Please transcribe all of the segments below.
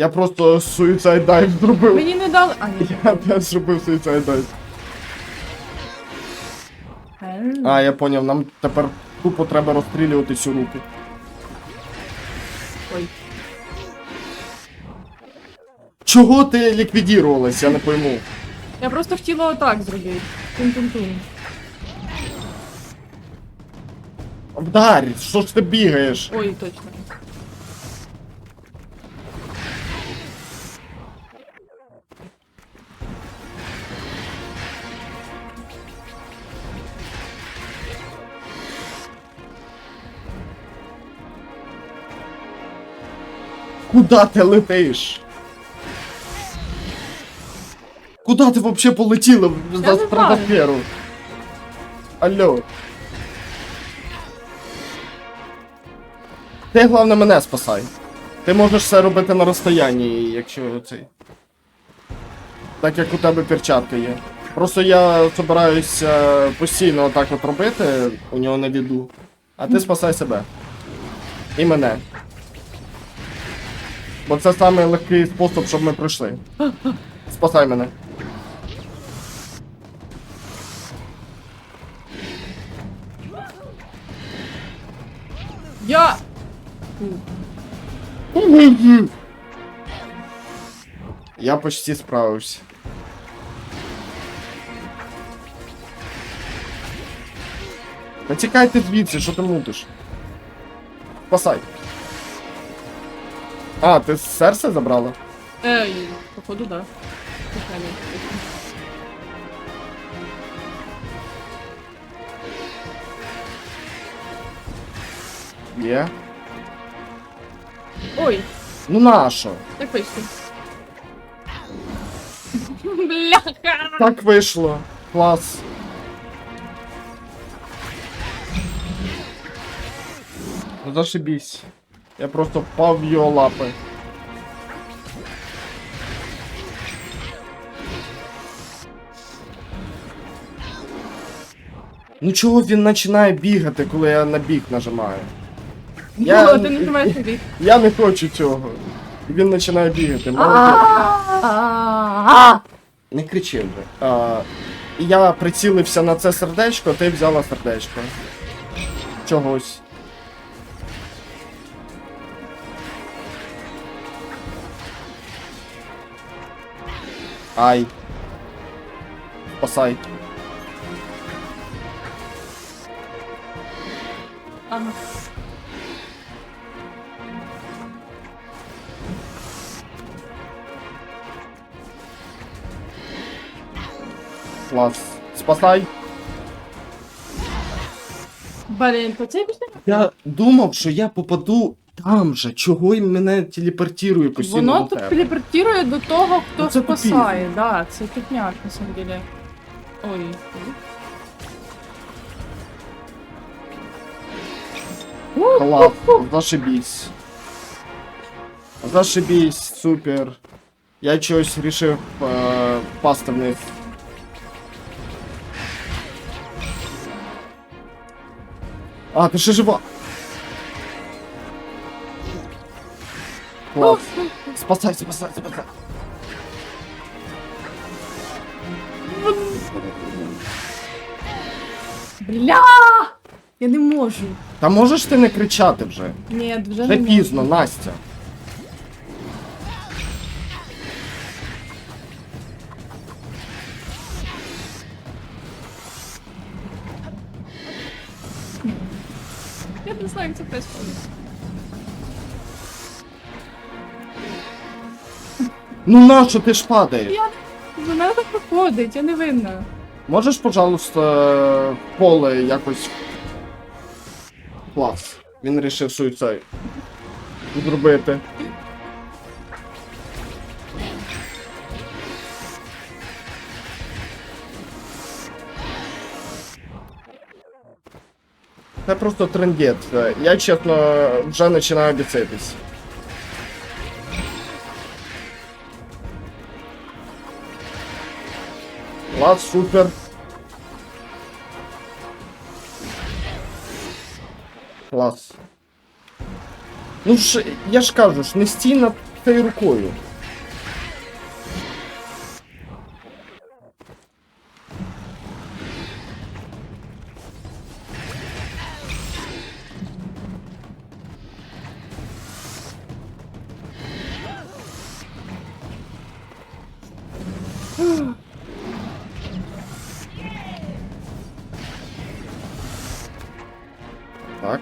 Я просто suicide dive зробив. Мені не дали. А, ні. Я теж зробив suicide dive. Е, А, я поняв, нам тепер тупо треба розстрілювати цю руки. Ой. Чого ти ліквідірувалась, я не пойму. Я просто хотіла отак зробити. Тун-тун-тун. Вдарь, що ж ти бігаєш? Ой, точно. Куда ти летиш? Куда ти вообще полетіла за стратосферу? Алло. Ти головне мене спасай. Ти можеш все робити на розстоянні, якщо цей. Так як у тебе перчатка є. Просто я збираюся постійно отак от робити, у нього на віду. А ти спасай себе. І мене. Бо це самий легкий спосіб, щоб ми пройшли. Спасай мене. Я. Я почти справився. Та тікайте звідси, що ти мутиш? Спасай. А, ти серце забрала? Ей, походу, да. Є. Ой, Ну нащо? так вийшло. Бляха! Так вийшло. Клас. Ну зашибісь. Я просто впав в його лапи. Ну чого він починає бігати, коли я на біг нажимаю? Я- ти не тримаєш собі. Я не хочу цього. І Він починає бігати. Молодець. Не кричи вже. А, я прицілився на це сердечко, ти взяла сердечко. Чогось. Ай. Спасай. Ага. Клас. Спасай. Блін, по пішли? Я думав, що я попаду там же. Чого й мене телепортує постійно Воно до тут тебе? телепортує до того, хто Ну, це спасає. Да, це тупняк, на самом деле. Ой. Класс, зашибись. Зашибись, супер. Я чогось рішив е, впасти вниз. А, ти ще жива. Клас. Спасай, спасай, спасай. Бля! Я не можу. Та можеш ти не кричати вже? Ні, вже Вже не можу. пізно, Настя. Я не знаю, як це происходит. Ну нащо ти ж падаєш? Я... Мене так виходить, я не винна. Можеш, пожалуйста, поле якось. Клас. Він рішив суїцид зробити. Це просто трендець. Я чесно вже починаю біситись. Клас, супер. Клас. Ну ж, я ж кажу ж, не стій на цією рукою. Так.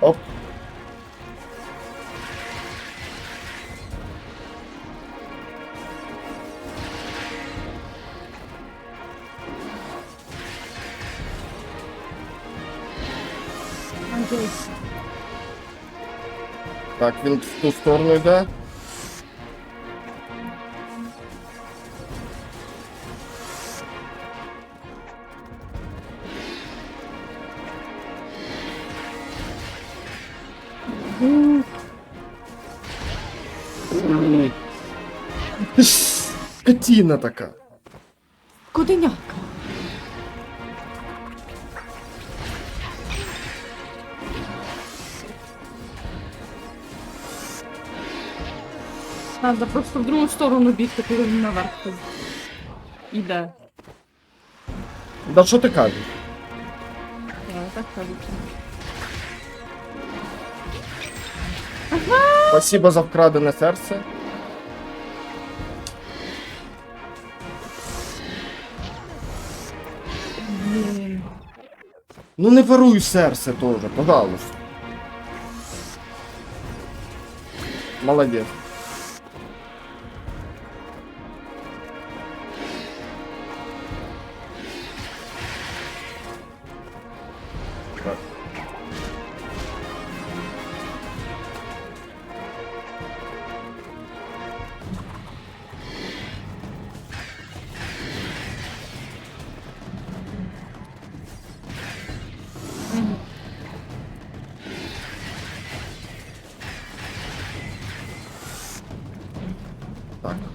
Оп. Так, він в ту сторону йде. Скотіна така. Куденяка. Надо просто в другу сторону бігти, коли він наверх. Іде. Да що ти кажеш? Я так кажу. Спасибо за вкрадене серце. Ну не воруй серце тоже, пожалуйста. Молодец.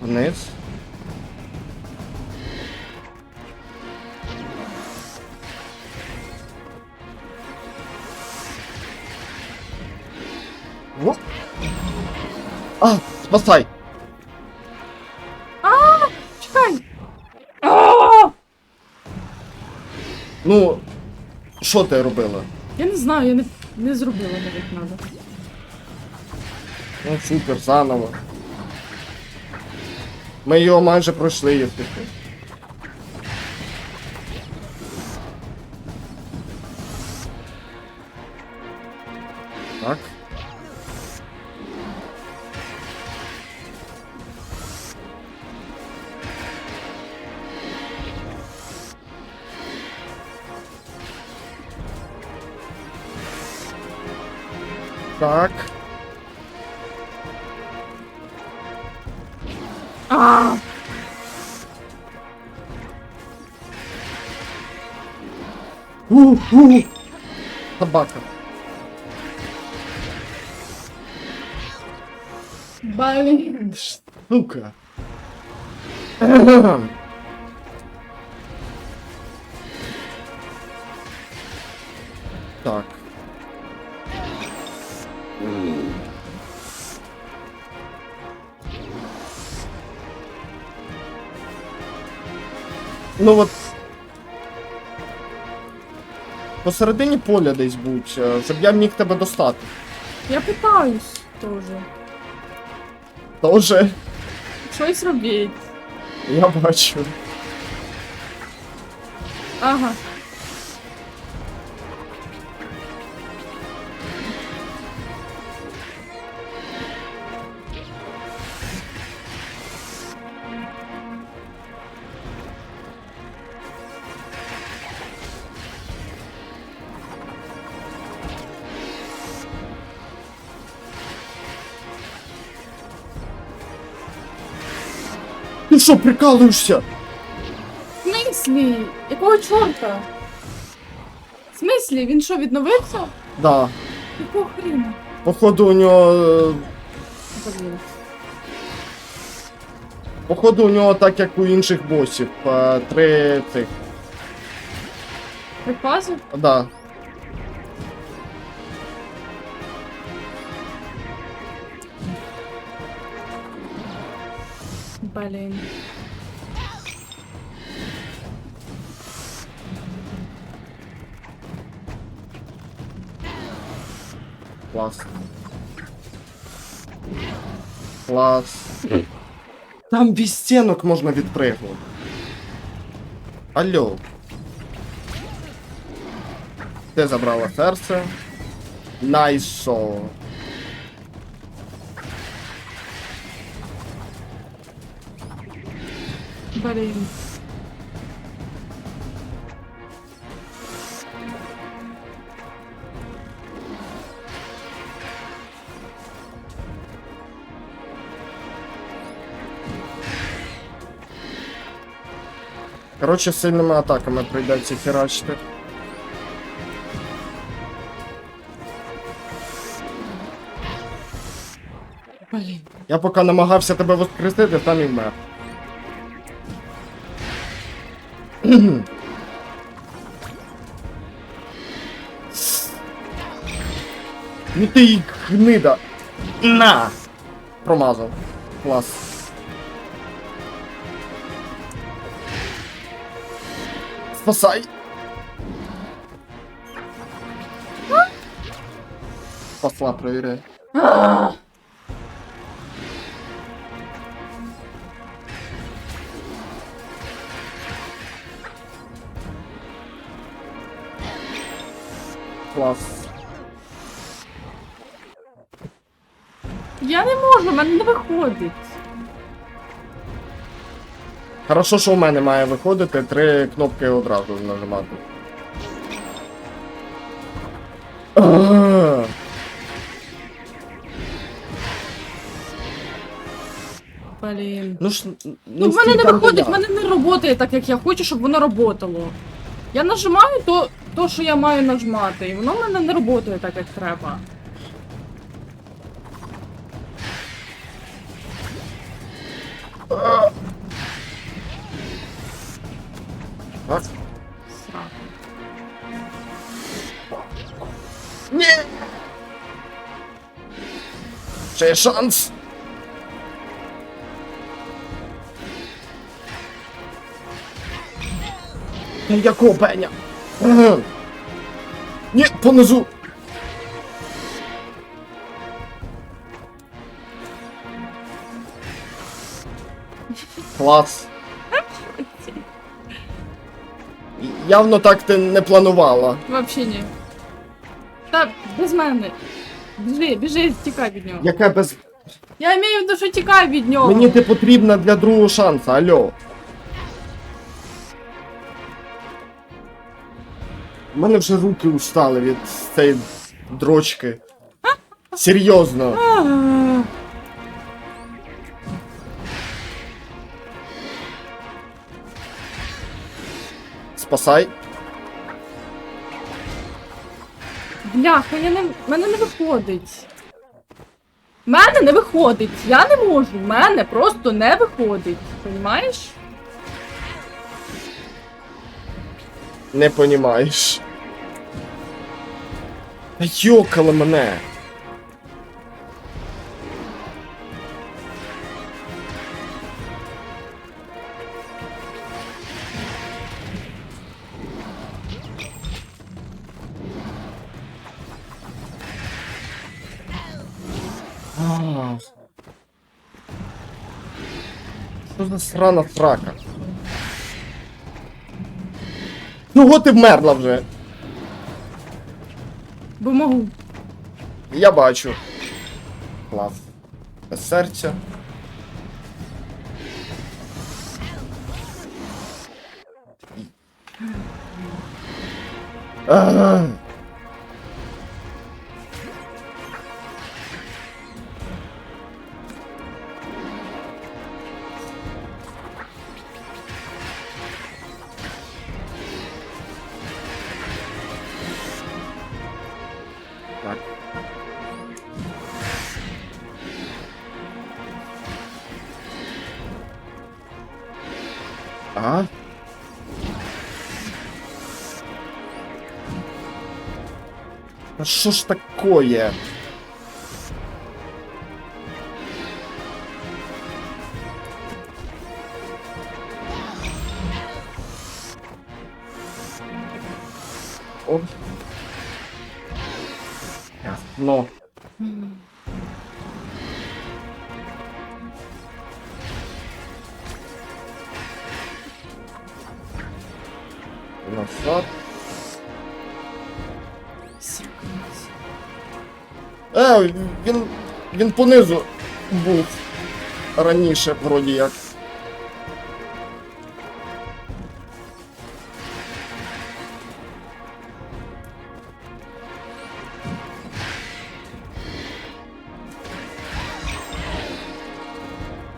Вниз. Во. А, спасай! Чекай! А! Ну, що ти робила? Я не знаю, я не, не зробила навіть надо. Ну, супер, заново. Ми його майже пройшли, якщо що. Так. Так. А! У-у. Собака. Блін. Сука. Ну от. Посередині поля десь будь, е, щоб я міг тебе достати. Я питаюсь тоже. Тоже Щось робіть. я бачу. Ага. Що, прикалуєшся? В смислі? Якого чорта? В смислі? Він що, відновився? Да. Якого хріна? Походу у нього. е, Блін. Походу у нього так як у інших босів. е, Три цих. Припази? Да. Блін. Клас. Клас. Там без стінок можна відпригнути. Алло. Ти забрала серце. Найсо. Блін. Коротше, сильними атаками прийдеться херачити. Блін. Я поки намагався тебе воскресити, там і вмер. Ну ти й гнида. На! Промазав. Клас. Спасай! Спасла, проверяй. Я не можу, в мене не виходить. Хорошо, що у мене має виходити три кнопки одразу нажимати. Блін. Ну ж, Ну, в мене не виходить, в мене не працює так, як я хочу, щоб воно працювало. Я нажимаю то, то, що я маю нажимати, і воно в мене не працює так, як треба. Ну якого пеня? Ага. Ні, понизу! Клас. Явно так ти не планувала. Вообще ні. Та без мене. Біжи, біжи, тікай від нього. Яке без. Я маю в виду, що тікай від нього. Мені ти потрібна для другого шансу, алло. У мене вже руки устали від цієї дрочки. Серйозно. Спасай. Бляха, я не. мене не виходить. Мене не виходить. Я не можу. Мене просто не виходить. Понімаєш? Не понімаєш. Та йокало мене. А. Що за срана срака? Ну от і вмерла вже. Бо можу. Я бачу. Клас. Без серця. А. А ну що ж такое? Оп. Но. Назад. Е, він. він понизу був раніше, вроді як.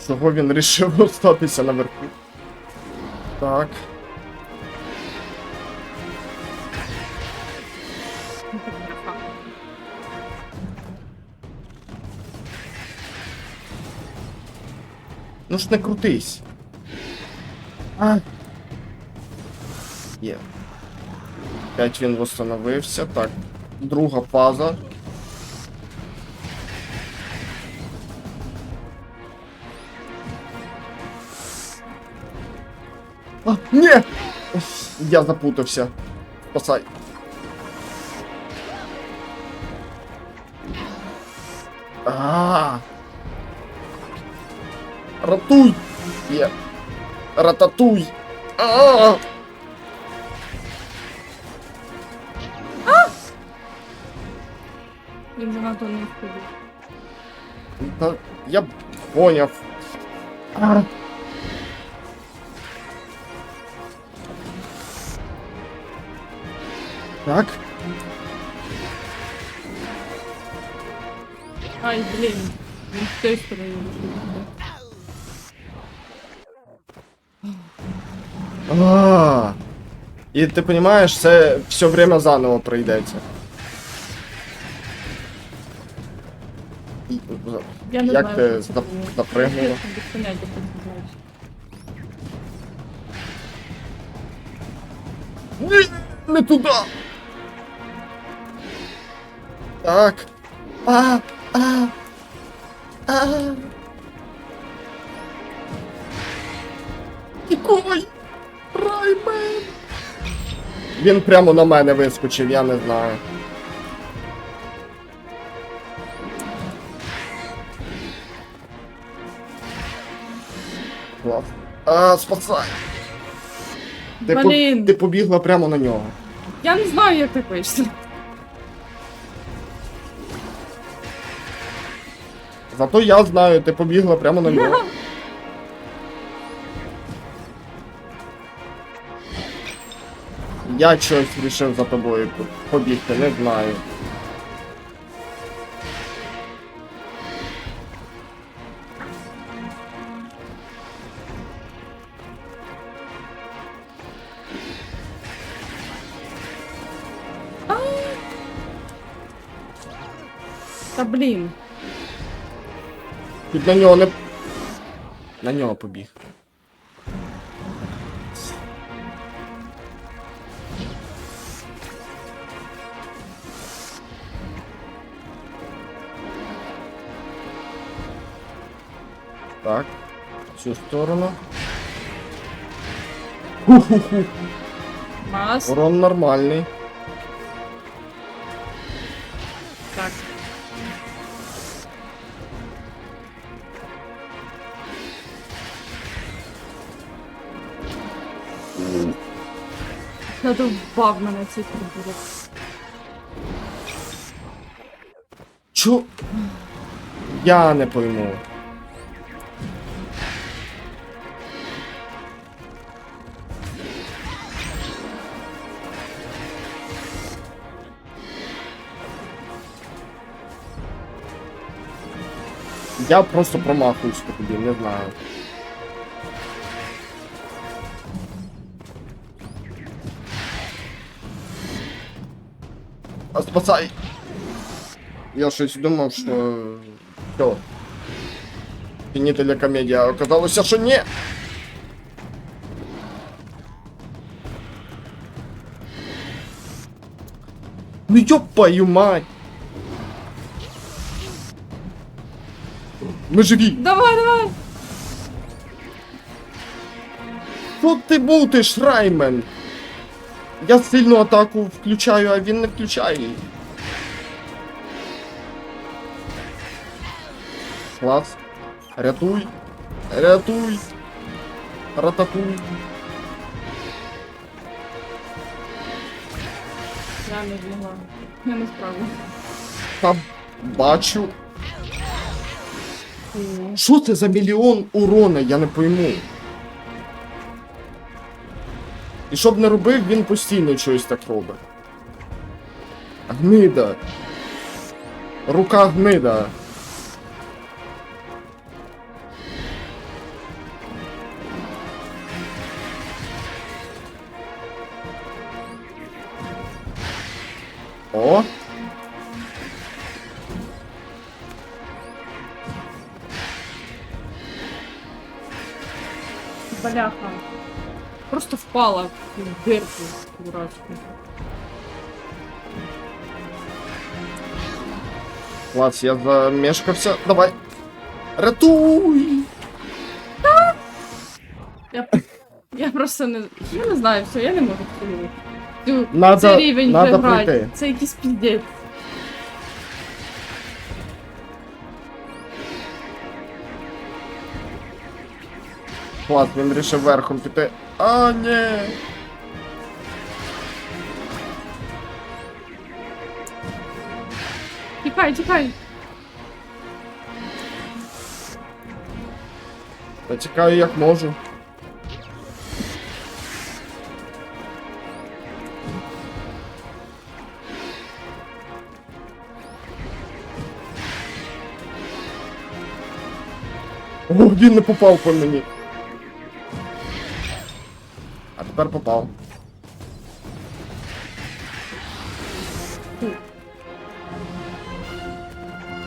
Чого він рішив остатися наверху? Так. Ну ж не крутись. А. Є. П'ять він восстановився. Так. Друга фаза. А, ні! Я запутався. Спасай. А. Ратуй! Є. Рататуй! А. Він занадто не входить. Та я б поняв. А. Так. Ай, блін. Він з тієї А. І ти розумієш, це все время заново пройдеться. Я не Як знаю, ти що це зап- було. запригнула? Чесно, без поняття, що це значить. Ні, не туди. Так. А, а, а. Тікай! Раймен! Він прямо на мене вискочив, я не знаю. Клас. А, спасай! Ти, по- ти побігла прямо на нього. Я не знаю, як так вийшло. Зато я знаю, ти побігла прямо на нього. Я щось рішив за тобою побігти, не знаю. Та блін. Тут на нього не. На нього побіг. Так, в цю сторону. Ху-ху-ху. Мас. Урон нормальний. Так. Задовбав мене цей прибулок. Чо? Я не пойму. Я просто промахуюсь по тобі, не знаю. А спасай! Я щось думав, що. Що? Фінітеля комедія, а оказалося, що ні. Ну ёпаю мать! Ми живі! Давай, давай! Що ти бутиш, Раймен? Я сильну атаку включаю, а він не включає її. Клас. Рятуй. Рятуй. Рататуй. Я не змогла. Я не справлюсь. Та бачу. Що це за мільйон урона, я не пойму. І щоб не робив, він постійно щось так робить. Гнида. Рука гнида. О! Бляха. Просто впала в дирку дурацьку. Клас, я замешкався. Давай. Ратуй! Я, я просто не. Я не знаю, все, я не можу цю. Цю Надо- цей рівень надо вже грати. пройти. Це якийсь піздець. Клас, він вирішив верхом піти. А, ні. Тікай, тікай. Та тікаю як можу. О, він не попав по мені. Тепер попав.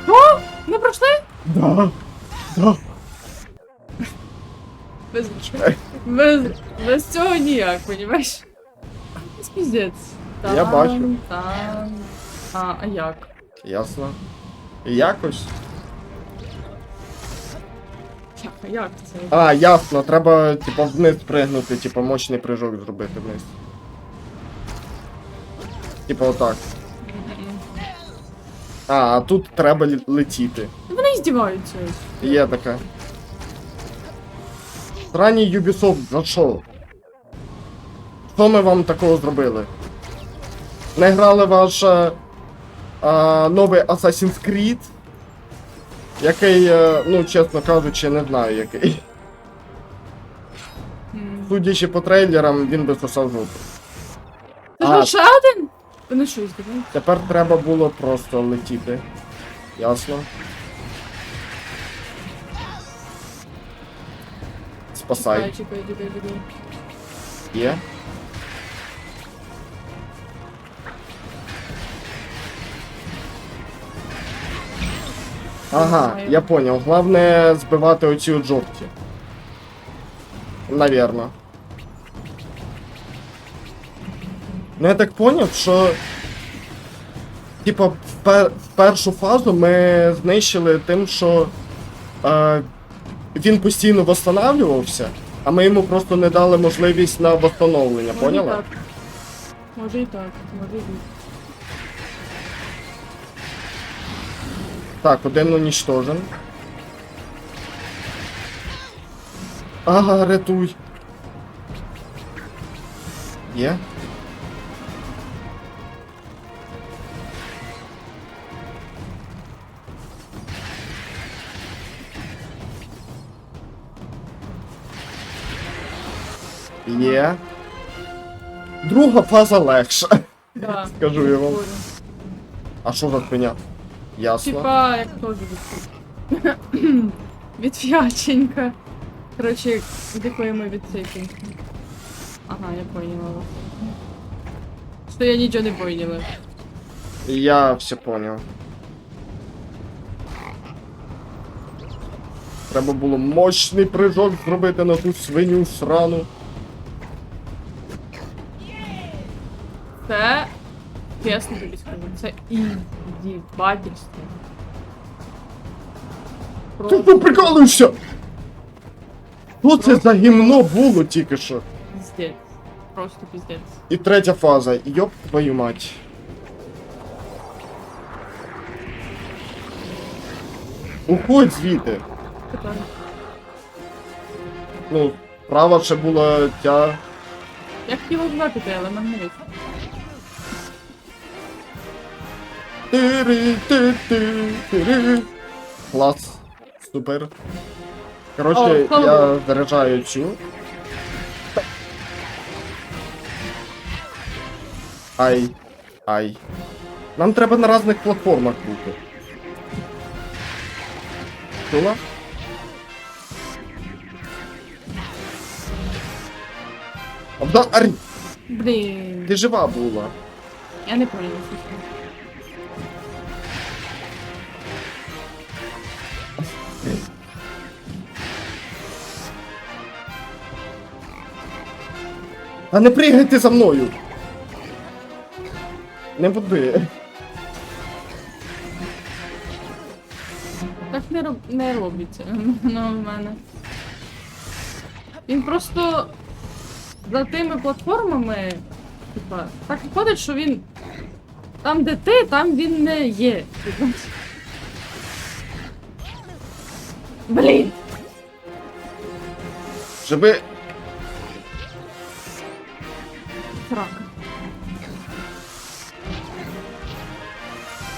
О! Ми пройшли? Да. Да. Без, без, без цього ніяк, понімаєш? Це піздець. Я бачу. Там. А, а як? Ясно. Якось. Як, це? А, ясно, треба, типа, вниз пригнути, типа, мощний прыжок зробити вниз. Типа отак. А, а тут треба лі- летіти. Ну, Вони здіваються. Є таке. Ранній Ubisoft, за що? Що ми вам такого зробили? Не грали ваш е, а, новий Assassin's Creed? Який, е, ну, чесно кажучи, не знаю який. Судячи по трейлерам, він би сосав жопу. Це А. ж ще один? Вони що, здіваються? Тепер треба було просто летіти. Ясно. Спасай. Чекай, чекай, чекай, чекай. Є. Ага, я понял. Главное збивати оці жовті. Навірно. Ну я так поняв, що. Типа, в, пер- в першу фазу ми знищили тим, що е, він постійно восстанавливався, а ми йому просто не дали можливість на восстановлення, Може і поняла? так. Може і так, може і бути. Так, один уничтожен. Ага, рятуй. Є? Є. Друга фаза легша. Да. Скажу я вам. А що за хуйня? Ясно. Типа, як теж від... Відфяченька. Коротше, дякуємо від цієї. Ага, я поняла. Що я нічого не поняла. Я все понял. Треба було мощний прыжок зробити на ту свиню срану. Це, чесно тобі скажу, це індівательство. Ти що прикалуєшся? Що це за гімно було тільки що? піздець. просто піздець. І третя фаза. Йоп твою мать. Уходь звідти. Тепер. Ну, права ще була тя. Я хотіла туди піти, але мене не вийшло. Клас. Супер. Коротше, О, я заряджаю цю. Ай. Ай. Нам треба на різних платформах бути. Чула? Обда... Арі, Блін. ти жива була. Я не поняла, що А не пригайте за мною. Не буди. Так не, роб... не робиться. Ну, в мене. Він просто за тими платформами. Типа, так виходить, що він. Там, де ти, там він не є. Блін! Щоби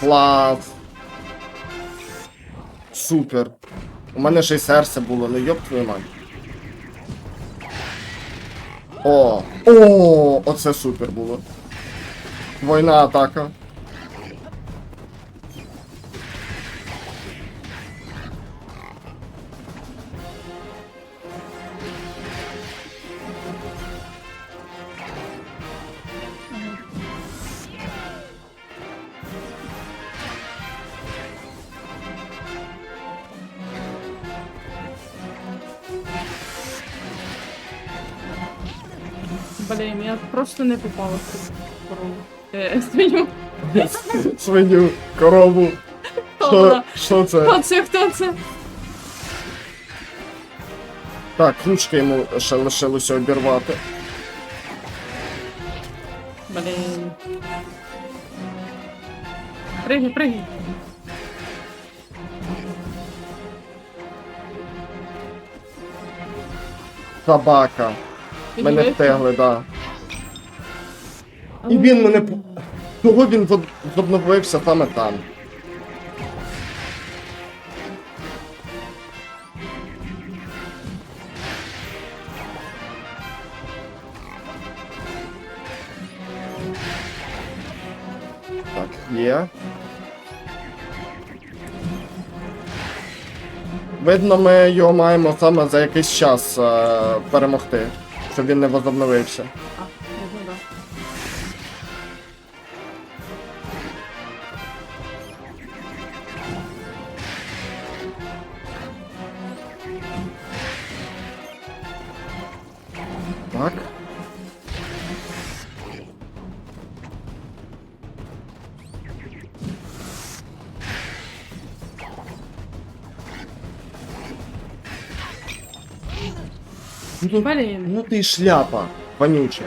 Клас. Супер. У мене ще й серце було, ну йоп твою мать. О! О! Оце супер було. Двойна атака. Блін, я просто не попала в цю корову. Е, свиню. Свиню, корову. Що, Добре. що це? Хто це? Хто це? Так, ключка йому ще лишилося обірвати. Блін. Пригай, пригай. Собака. Мене втегли, да. І він мене. Того він відновився саме там. Так, є. Видно, ми його маємо саме за якийсь час е, перемогти, щоб він не возобновився. А, ну да. Так. Блін. Ну ти шляпа, вонюча.